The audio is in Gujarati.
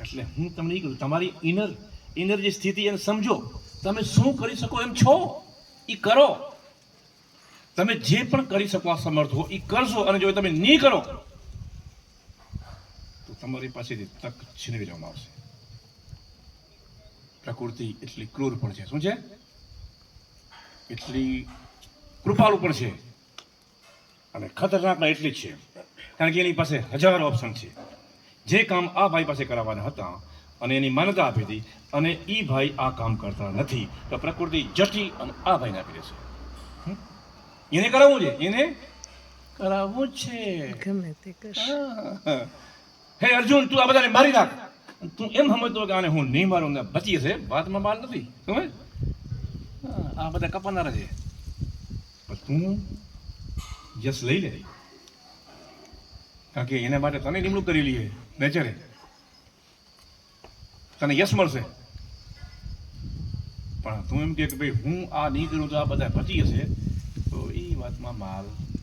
એટલે હું તમને એ કહું તમારી ઇનર ઇનર જે સ્થિતિ એને સમજો. તમે શું કરી શકો એમ છો? એ કરો. તમે જે પણ કરી શકો આ સમર્થ હો એ કરશો અને જો તમે નહીં કરો, તો તમારી પાસેથી તક છીનવી લેવામાં આવશે. પ્રકૃતિ એટલી ક્રૂર પણ છે. શું છે? એટલી કૃપાળુ પણ છે. અને ખતરનાક એટલી જ છે. કારણ કે એની પાસે હજારો ઓપ્શન છે. જે કામ આ ભાઈ પાસે કરાવવાના હતા અને એની માન્યતા આપી હતી અને એ ભાઈ આ કામ કરતા નથી. તો પ્રકૃતિ જટી અને આ ભાઈને આપી દેશે? એને કરાવવું છે? એને? કરાવવું છે. ગમે તે હે. અર્જુન તું આ બધાને મારી નાખ. તું એમ સમજતો કે આને હું નહીં મારું ને બચી જશે. વાતમાં માલ નથી. સમજ? હા, આ બધા કપાનારા છે. પણ તું યસ લઈ લે. કારણ કે એના માટે તને નિમણૂક કરી લઈએ. નેચરે તને યશ મળશે. પણ તું એમ કે ભાઈ, હું આ નહીં કરું તો આ બધા પચી હશે, તો એ વાતમાં માલ